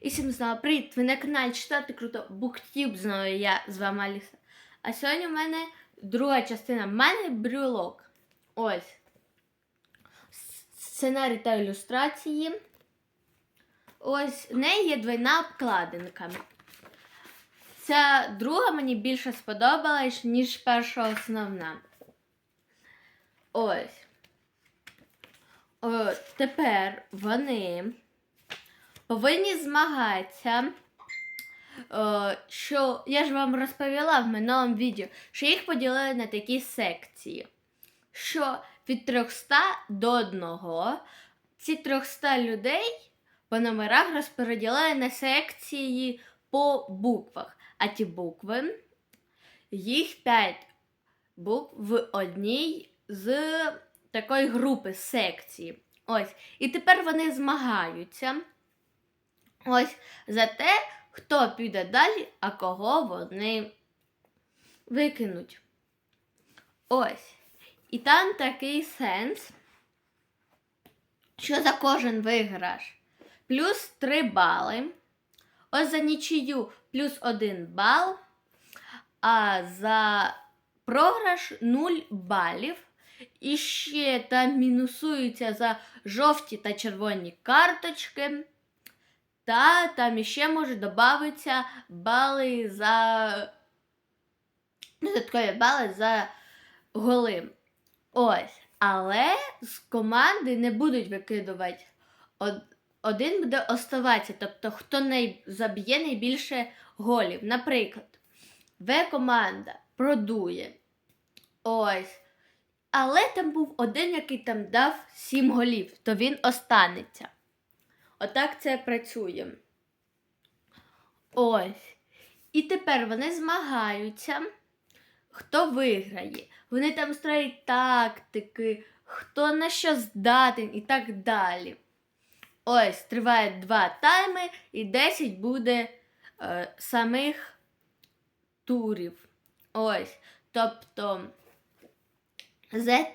І всім знову привіт! Ви на каналі Читати Круто Буктюб, знову я з вами Аліса. А сьогодні в мене друга частина. В мене брюлок. Ось. Сценарій та ілюстрації. Ось в неї є двойна обкладинка. Ця друга мені більше сподобалась, ніж перша основна. Ось. О, тепер вони повинні змагатися. Е, що я ж вам розповіла в минулому відео, що їх поділили на такі секції. Що від 300 до 1 ці 300 людей по номерах розподілили на секції по буквах. А ті букви, їх 5 букв в одній з такої групи секції. Ось. І тепер вони змагаються. Ось за те, хто піде далі, а кого вони викинуть. Ось. І там такий сенс, що за кожен виграш плюс 3 бали. Ось за нічию плюс 1 бал, а за програш 0 балів. І ще там мінусуються за жовті та червоні карточки. Та там іще може додатися бали за. Додаткові бали за голи. Ось. Але з команди не будуть викидувати. Од- Один буде оставатися. Тобто, хто най... заб'є найбільше голів. Наприклад, В команда продує. Ось. Але там був один, який там дав 7 голів, то він останеться. Отак це працює. Ось. І тепер вони змагаються, хто виграє. Вони там строять тактики, хто на що здатен і так далі. Ось, триває два тайми і 10 буде е, самих турів. Ось. Тобто Z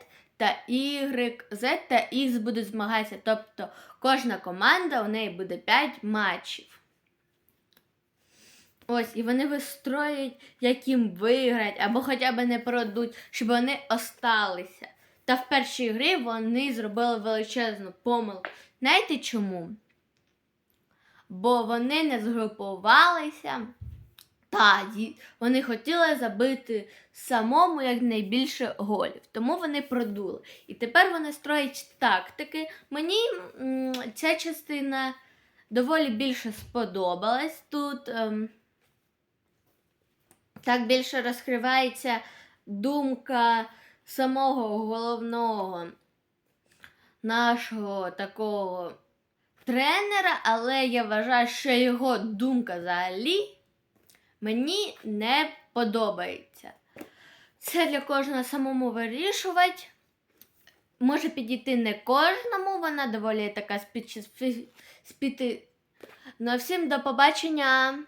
та Y, Z та X будуть змагатися. Тобто кожна команда у неї буде 5 матчів. Ось, і вони вистроюють, як їм виграти, або хоча б не продуть, щоб вони осталися. Та в першій грі вони зробили величезну помилку. Знаєте чому? Бо вони не згрупувалися. Та вони хотіли забити самому якнайбільше голів, тому вони продули. І тепер вони строять тактики. Мені ця частина доволі більше сподобалась. Тут ем, так більше розкривається думка самого головного нашого такого тренера, але я вважаю, що його думка взагалі мені не подобається. Це для кожного самому вирішувати. Може підійти не кожному, вона доволі така спіти. Спі... Ну, всім до побачення!